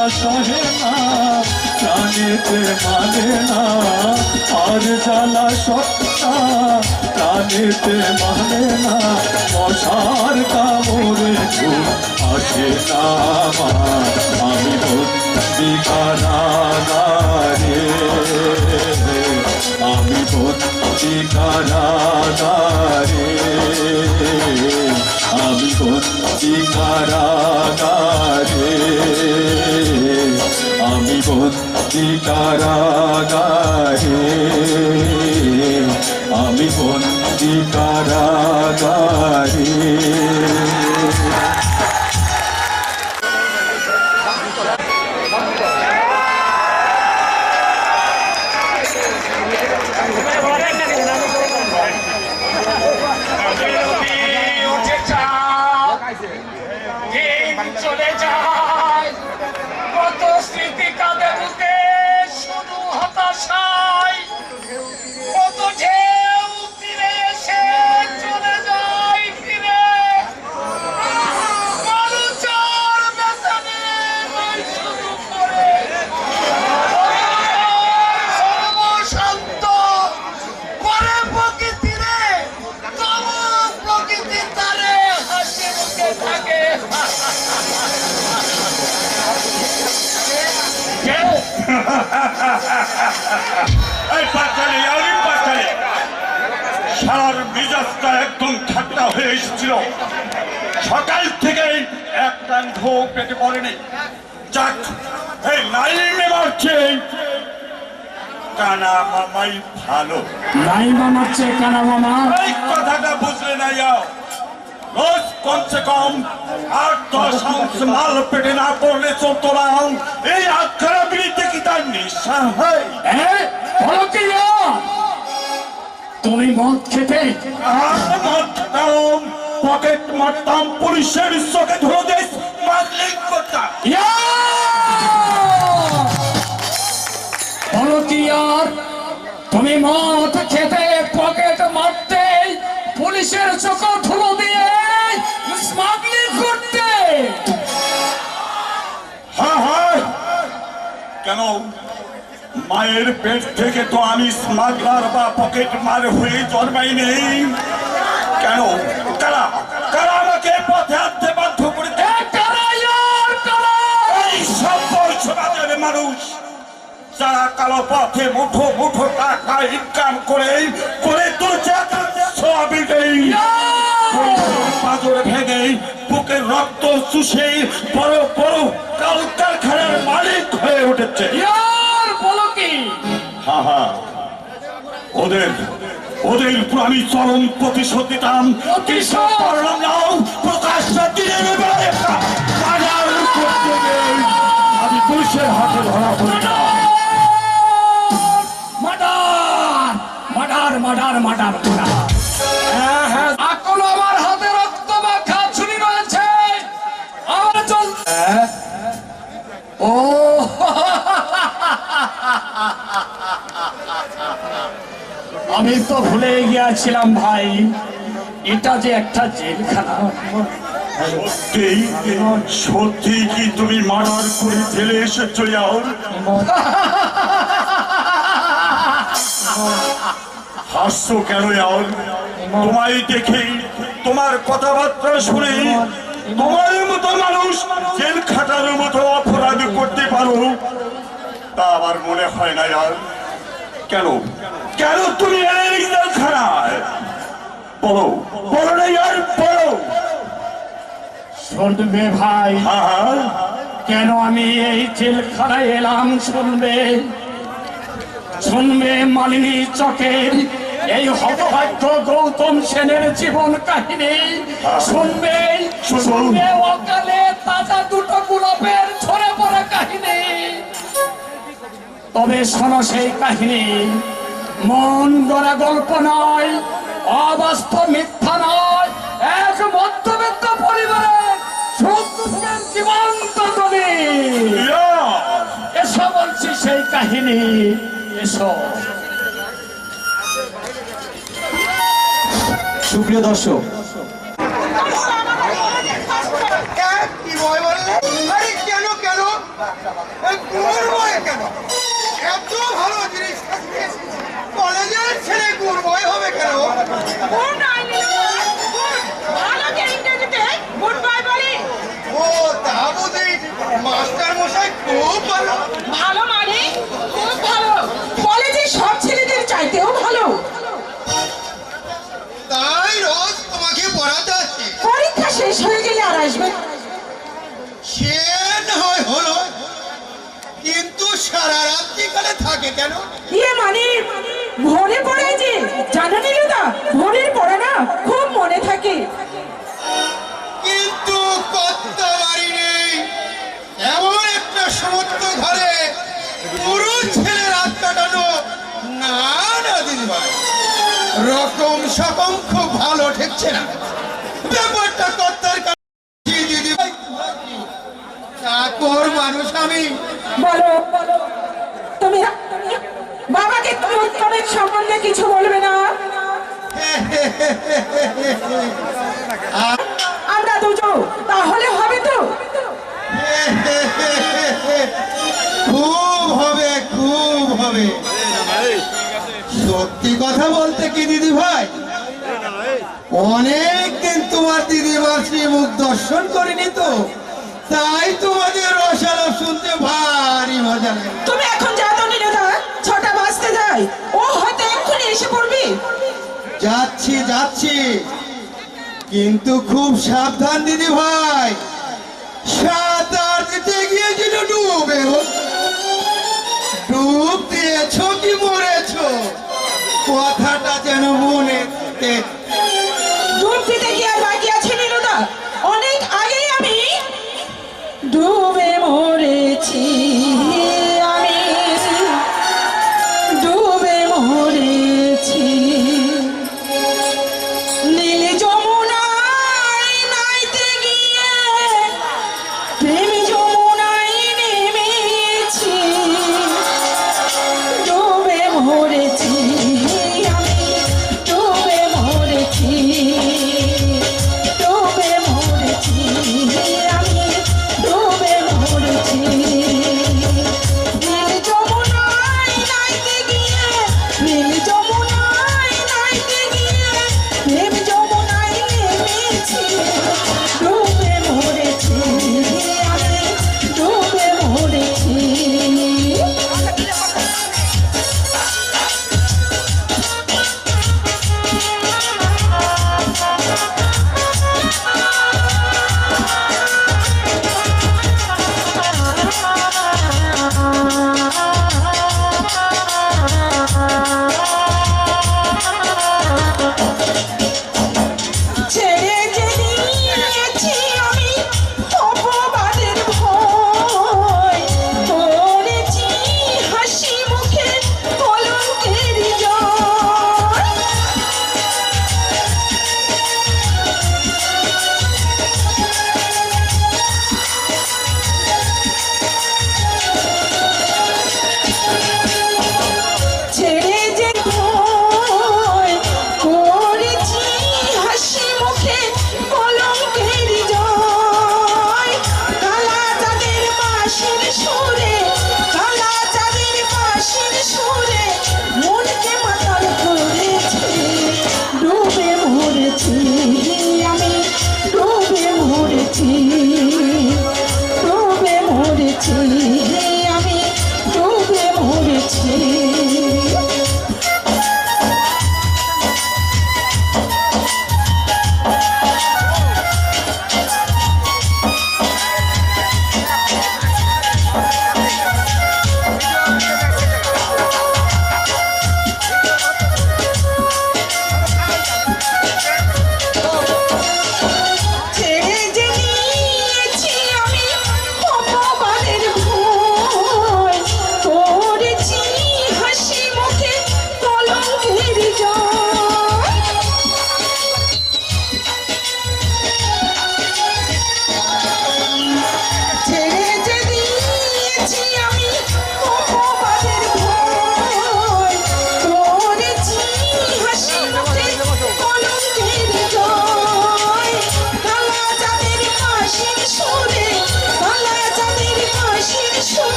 জ্বালা সহে না প্রাণীতে মানে না আর জ্বালা সত্তা প্রাণীতে মানে না মশার কামড়ে আসে না আমি বন্দি কারাগারে আমি বন্দি কারাগারে বন্দি কারাগারে। আমি বন্দি কারাগারে। আমি বন্দি কারাগারে। মেজাজটা একদম ঠাট্টা হয়ে এসেছিল। সকাল থেকে একটা ঢো পেটে পড়েনি যাক এই কানা মামাই ভালো। নাই কানা মামা এই কথাটা বুঝলে না যাও রোজ কমসে কম আট দশ আউন্স মাল পেটে না পড়লে চলতো না। এই আখ্যারা বিড়িতে কি তার নেশা হয়? না? তুমি মদ খেতে? পকেট মারতাম পুলিশের চোখে ধরে দেশ মারলিং করতাম ইয়া! আর? তুমি মদ খেতে পকেট মারতে পুলিশের চোখ ধুলো দিয়ে স্মাগলিং করতে? হ্যাঁ হ্যাঁ কেন মায়ের পেট থেকে তো আমি স্মাগলার বা পকেট মার হয়ে জন্মাই নেই। কেন? কারা? কারা আমাকে পথে আসতে বাধ্য করে এ কারা ইয়ার কারা? এই সভ্য সমাজের মানুষ যারা কালো পথে মুঠো মুঠো টাকা ইনকাম করে করে তুলছে সবিনেই পাঁচর ভেঙে বুকের রক্ত চুষে বড় বড় কারখানার মালিক হয়ে উঠেছে। হা হা ওদের ওদের উপর আমি চরম প্রতিশোধ দিতাম? পারলাম না প্রকাশটা দিনের বাজার করতে আমি পুলিশের হাতে ধরা পড়ি। না মার্ডার মার্ডার মার্ডার মার্ডার আমি তো ভুলে গিয়েছিলাম ভাই, এটা যে একটা জেলখানা। সত্যি? সত্যি কি তুমি মার্ডার করে ফেলে এসেছ ইয়ার হাসছো কেন ইয়ার তোমায় দেখে, তোমার কথাবার্তা শুনে তোমার মতো মানুষ জেল খাটার মতো অপরাধ করতে পারো। তা আমার মনে হয় না ইয়ার কেন? কেন তুমি জেলখানায় বলো। বলো না ইয়ার বলো। শুনবে ভাই। হ্যাঁ হ্যাঁ। কেন আমি এই জেলখানায় এলাম শুনবে? শুনবে মালিনী চকের এই হতভাগ্য গৌতম সেনের জীবন কাহিনী। শুনবে শুনবে অকালে তাজা দুটো গোলাপের ঝরে পড়া কাহিনী। তবে শোনো সেই কাহিনী। মন গড়া গল্প নয় অবাস্তব মিথ্যা নয় এক মধ্যবিত্ত পরিবারে জীবন্ত তুমি এসো বলছি সেই কাহিনী এসো। সুপ্রিয় দর্শক কেন কেন? কেন? এত ভালো ছেলে গুড় ভয় হবে কেন। ও তা বুঝি মাস্টার মশাই খুব ভালো। ভালো মানে? রাত্রিকালে থাকে কেন? ইয়ে মানে ভোরে পড়ায় যে জানো নীলুদা ভোরের পড়া না খুব মনে থাকে। কিন্তু কত বাড়ি নেই। এমন একটা সমস্ত ঘরে পুরুষ ছেলে রাত কাটানো না না দিদিভাই রকম সকম খুব ভালো ঠেকছে না। ব্যাপারটা কর্তার কাছে দিদিভাই চাকর মানুষ আমি? বলো। তুমি বাবাকে তুমি উত্তমের সম্বন্ধে কিছু বলবে না? আমরা দুজন তাহলে হবে তো? খুব হবে খুব হবে। সত্যি কথা বলতে কি দিদি ভাই অনেক দিন তোমার দিদিমার মুখ দর্শন করিনি তো তাই তোমাদের রসালাপ শুনতে ভারী মজা লাগে। তুমি এখন যায় ও হয়তো এক্ষুনি এসে পড়বি। যাচ্ছি যাচ্ছি। কিন্তু খুব সাবধান দিদি ভাই। সাঁতার দিতে গিয়ে যেন ডুবে। ডুব দিয়েছ কি মরেছ? কথাটা যেন মনে ডুব দিতে আর বাকি আছে নীলদা। অনেক আগেই আমি ডুবে মরেছি।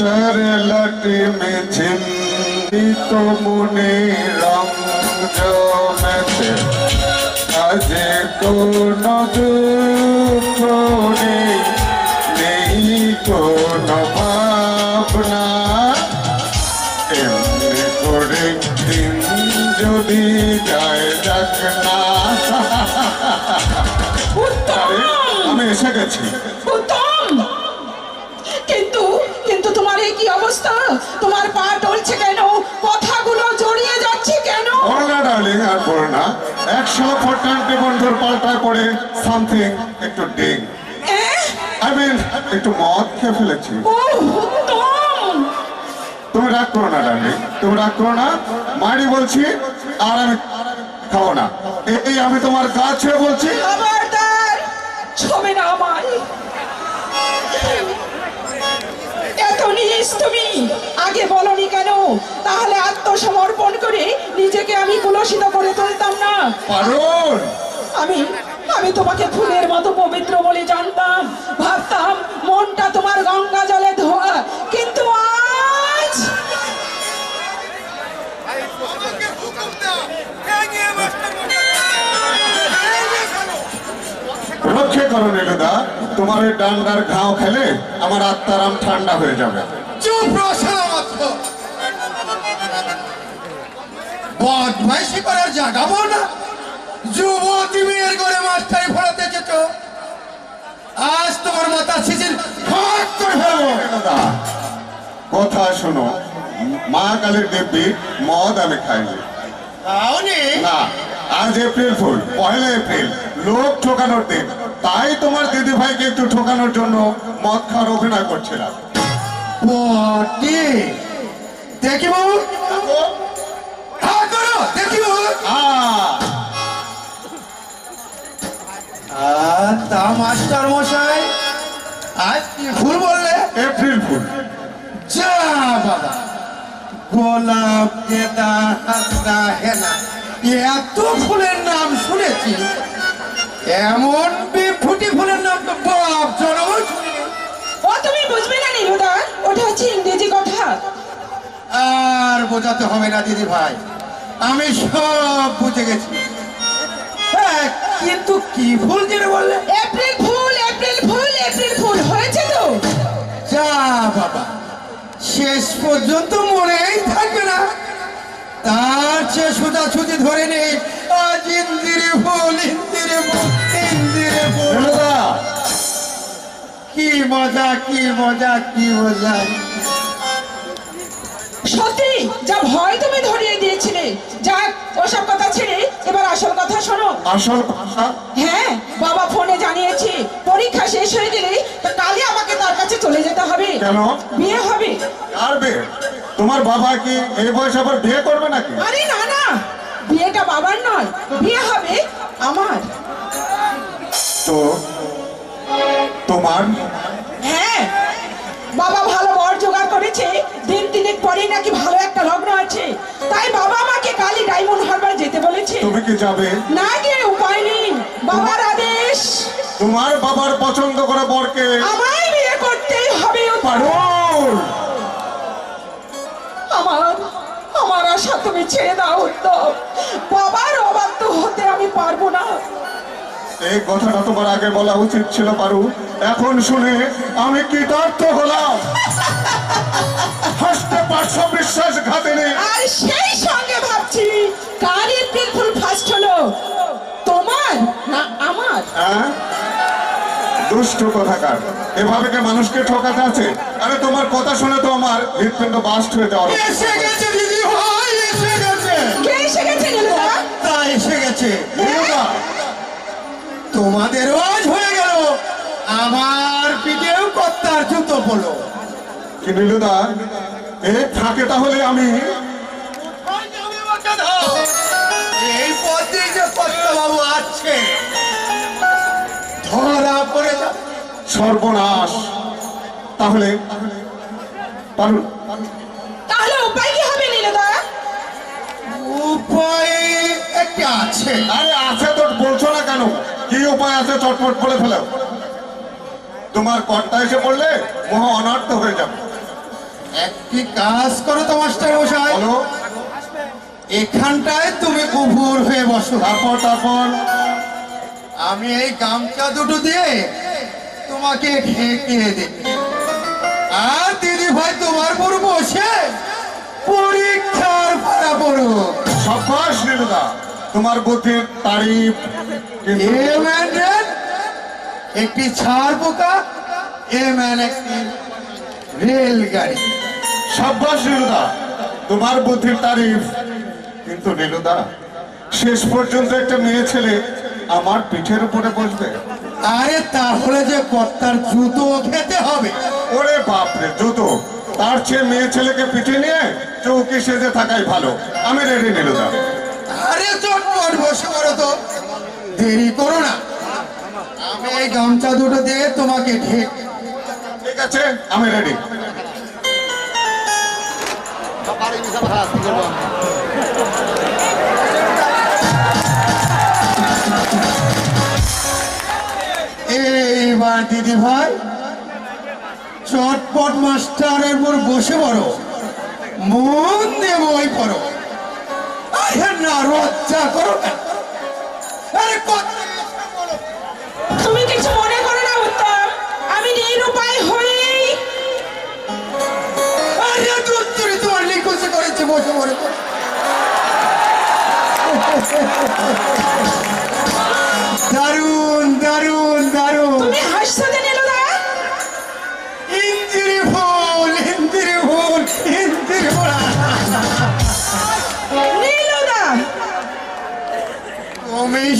নেশার লাটে মে চিন্তিত মনে রং জমেছে। আজে কোনো দুঃখ নেই কোনো ভাবনা। এমনি করে দিন যদি যায় যাক না। আমি এসে গেছি উত্তম কিন্তু কিন্তু তোমার এই কি অবস্থা? তোমার পা টলছে কেন? কথাগুলো জড়িয়ে যাচ্ছে কেন? বলো না ডার্লিং আর বলো না। একশো ফোরটান্টি বন্ধুর পাল্টা করে সামথিং একটু ডিং আই মিন একটু মদ খেয়ে ফেলেছি। তুমি রাগ করো না ডার্লিং। তুমি রাগ করো না। মারি বলছি আর আমি খাব না। এই- আমি তোমার গা ছেড়ে বলছি। খবরদার ছবে না আমায়। এত তুমি? আগে বলনি কেন? তাহলে আত্মসমর্পণ করে নিজেকে আমি কুলসিত করে তুলতাম না। আমি আমি তোমাকে ফুলের মতো পবিত্র বলে জানতাম। ভাবতাম মনটা তোমার গঙ্গা জলে ধোয়া। কিন্তু আজ রক্ষে করো নীলুদা তোমার এই ডান্ডার ঘাও খেলে আমার আত্মারাম ঠান্ডা হয়ে যাবে। চুপ বদমাইশি করার জাগাবো না। যুবতী মেয়ের করে মাস্টারি ফোড়াতে যেত। আজ তোমার মাথা শিশির ফাঁক করে ফেলব নীলুদা, কথা শোনো মা কালের দেবী মদ আমি খাইনি। না আজ এপ্রিল ফুল পয়লা এপ্রিল লোক ঠোকানোর দিন। তাই তোমার দিদি ভাইকে একটু ঠোকানোর জন্য মদ খাওয়ার অভিনয় করছিলাম। দেখি বাবু। হ্যাঁ দেখি তা মাস্টার মশাই আজ কি ভুল বললে? April fool. যা বাবা গোলাপ গেদা হাসনা হেনা এত ফুলের নাম শুনেছি এমন বিফুটি ফুলের নাম তো বাপ শুনিনি ও তুমি বুঝবে না নীলুদা ওটা হচ্ছে ইংরেজি কথা। আর বোঝাতে হবে না দিদি ভাই। আমি সব বুঝে গেছি। হ্যাঁ কিন্তু কি ফুল যেটা বললে? April fool April fool April fool হয়েছে তো। যা বাবা শেষ পর্যন্ত মনেই থাকবে না। তার চেয়ে সোজা ছুটি ধরে নেই মজা কি মজা কি মজা সত্যি যা ভয় তুমি ধরিয়ে দিয়েছিলে। যাক ওসব কথা ছেড়ে এবার আসল কথা শোনো। আসল কথা? হ্যাঁ বাবা ফোনে জানিয়েছে পরীক্ষা শেষ হয়ে গেলে তা কালই আমাকে তার কাছে চলে যেতে হবে। কেন? বিয়ে হবে। আর বিয়ে? তোমার বাবা কি এই বয়সে আবার বিয়ে করবে নাকি? আরে না না বিয়েটা বাবার নয় বিয়ে হবে আমার। তো তোমার হ্যাঁ। বাবা ভালো বর জোগাড় করেছে। দিন তিনেক পরেই নাকি ভালো একটা লগ্ন আছে। তাই বাবা আমাকে কালই ডায়মন্ড হারবার যেতে বলেছে। তুমি কি যাবে? না গিয়ে উপায় নেই। বাবার আদেশ। তোমার বাবার পছন্দ করা বরকে আমায় বিয়ে করতেই হবে। পারুন আমার আমার আশা তুমি ছেড়ে দাও উত্তম। বাবার অবাধ্য হতে আমি পারব না। এই কথাটা তোমার আগে বলা উচিত ছিল পারু। এখন শুনে আমি কৃতার্থ হলাম? হাসতে পারছ বিশ্বাস ঘাতেনি আর সেই সঙ্গে ভাবছি কার এপ্রিল ফুল ফার্স্ট হলো? তোমার না আমার? হ্যাঁ? দুষ্ট কথাকার। এভাবে কি মানুষকে ঠকাতে আছে? আরে তোমার কথা শুনে তো আমার হৃৎপিণ্ড বাস্ট হয়ে যাওয়ার এসে গেছে দিদি ভাই এসে গেছে। কে এসে গেছে নীলদা তা এসে গেছে। নীলুদা, তোমাদেরও আজ হয়ে গেল। আমার পিঠেও কর্তার জুতো পড়ল। কি নীলুদা এ থাকে তাহলে আমি? এই পথে যে বাবু আছে ধরা পড়ে সর্বনাশ। তাহলে পারুন তাহলে উপায় কি হবে নীলদা? উপায় একটা আছে। আরে আছে তো উপায় আছে চটপট বলে ফেলো। তোমার কর্তা এসে পড়লে মহা অনর্থ হয়ে যাবে। একটি কাজ করো তো মাস্টার মশাই? বলো। এখানটায় তুমি কুকুর হয়ে বসো। তারপর তারপর? আমি এই গামছা দুটো দিয়ে তোমাকে ঢেকে দিই। আর দিদি ভাই তোমার পর বসে পরীক্ষার পড়া পড়ো নীলদা। তোমার বুদ্ধির তারিফ। একটি ছাড় পোকা একটি রেলগাড়ি। সাব্বাস নীলদা তোমার বুদ্ধির তারিফ। কিন্তু নীলদা শেষ পর্যন্ত একটা মেয়ে ছেলে আমার পিঠের উপরে বসবে। আরে তাহলে যে কর্তার জুতো খেতে হবে। ওরে বাপরে জুতো। তার চেয়ে মেয়ে ছেলেকে পিঠে নিয়ে চৌকি সেজে থাকাই ভালো। আমি রেডি নীলদা। আরে চটপট বসে তো। দেরি করো না। আমি এই গামছা দুটো দিয়ে তোমাকে ঢেক ঠিক আছে, আমি রেডি এইবার দিদি ভাই চটপট মাস্টারের উপর বসে পড়ো। মন দিয়ে বই পড়ো। না, রজ্জা করো না। তুমি কিছু মনে করো না উত্তম। আমি নিরুপায় হয়েই তোমার লিখুছে করেছে বসে। দারুণ দারুণ দারুণ তুমি হাসছো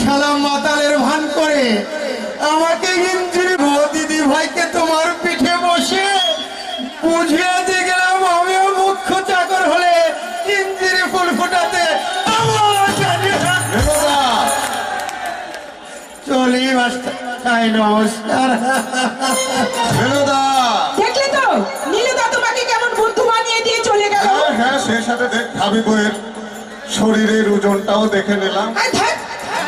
শালা মাতালের ভান করে। আমাকে দিদি ভাইকে তোমার পিঠে বসে বুঝিয়ে দিয়ে গেলাম আমিও মুখ্য চাকর হলে ইন্দিরি ফুল ফোটাতে আমার জানি। না। নীলদা চলি মাস্টার তাই নমস্কার। দেখলে তো নীলদা তোমাকে কেমন বুদ্ধু বানিয়ে দিয়ে চলে গেল। হ্যাঁ হ্যাঁ সেই সাথে দেখ ভাবি বইয়ের শরীরের ওজনটাও দেখে নিলাম আর ধ্যাৎ,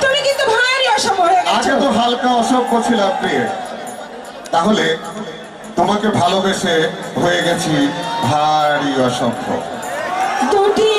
তুমি কিন্তু ভারী অসম হয়ে আগে তো হালকা অসভ্য ছিলাম আপনি। তাহলে তোমাকে ভালোবেসে হয়ে গেছি ভারী অসভ্য। দুটি